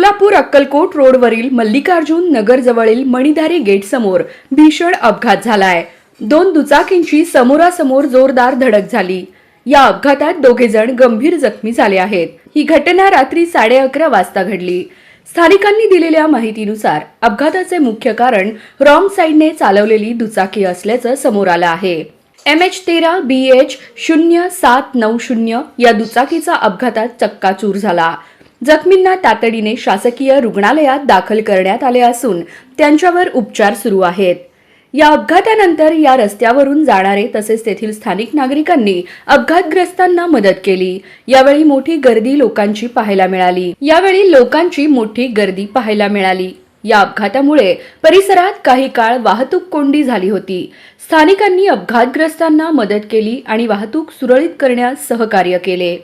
सोलापूर अक्कलकोट रोडवरील मल्लिकार्जुन नगर जवळील मणिधारी गेट समोर भीषण अपघात झालाय. दोन दुचाकींची समोरासमोर जोरदार धडक झाली. या अपघातात दोघे जण गंभीर जखमी झाले आहेत. ही घटना रात्री साडे अकरा वाजता घडली. स्थानिकांनी दिलेल्या माहितीनुसार अपघाताचे मुख्य कारण रॉंग साईडने चालवलेली दुचाकी असल्याचं समोर आलं आहे. एम एच तेरा बी एच शून्य सात नऊ शून्य या दुचाकीचा अपघातात चक्काचूर झाला. जखमींना तातडीने शासकीय रुग्णालयात दाखल करण्यात आले असून त्यांच्यावर उपचार सुरू आहेत. या अपघातानंतर या रस्त्यावरून जाणारे तसेच तेथील स्थानिक नागरिकांनी अपघातग्रस्तांना मदत केली. यावेळी मोठी गर्दी लोकांची पाहायला मिळाली. यावेळी लोकांची मोठी गर्दी पाहायला मिळाली. या अपघातामुळे परिसरात काही काळ वाहतूक कोंडी झाली होती. स्थानिकांनी अपघातग्रस्तांना मदत केली आणि वाहतूक सुरळीत करण्यास सहकार्य केले.